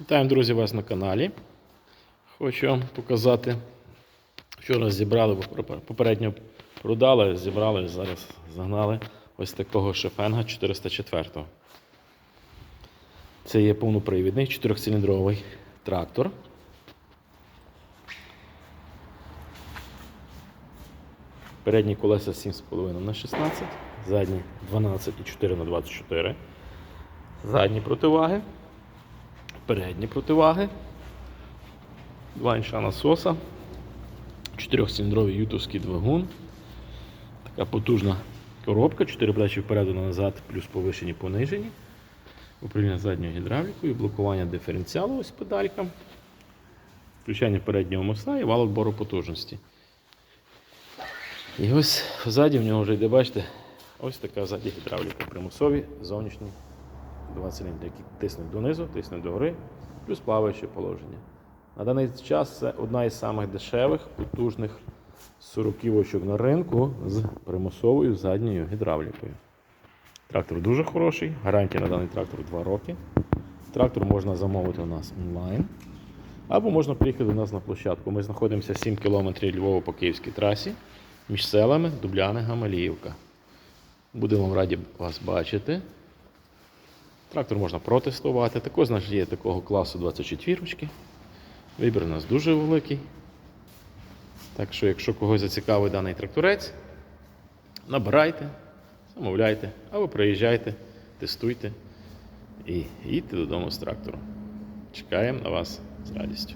Вітаємо, друзі, вас на каналі. Хочу вам показати. Вчора зібрали, попередньо продали, зібрали, зараз загнали ось такого шефенга 404. Це є повнопривідний 4-циліндровий трактор. Передні колеса 7,5 на 16, задні 12,4 на 24. Задні противаги, передні противаги, два інша насоса, 4-циліндровий ютовський двигун, така потужна коробка, 4 плечі вперед і назад, плюс повишені понижені. Управління задньою гідравлікою, блокування диференціалу, ось педалька, включання переднього моста і валок бору потужності. І ось ззаді в нього вже йде, бачите, ось така ззаді гідравліка примусові, зовнішні два циліндри, які тиснуть донизу, тиснуть догори, плюс плаваюче положення. На даний час це одна із самих дешевих, потужних сороківочок на ринку з примусовою задньою гідравлікою. Трактор дуже хороший, гарантія на даний трактор 2 роки. Трактор можна замовити у нас онлайн. Або можна приїхати до нас на площадку. Ми знаходимося 7 км Львова по Київській трасі між селами Дубляни Гамаліївка. Будемо раді вас бачити. Трактор можна протестувати. Також наш є такого класу 24 Вибір у нас дуже великий. Так що, якщо когось зацікавить даний тракторець, набирайте, замовляйте, або приїжджайте, тестуйте і їдьте додому з трактором. Чекаємо на вас з радістю.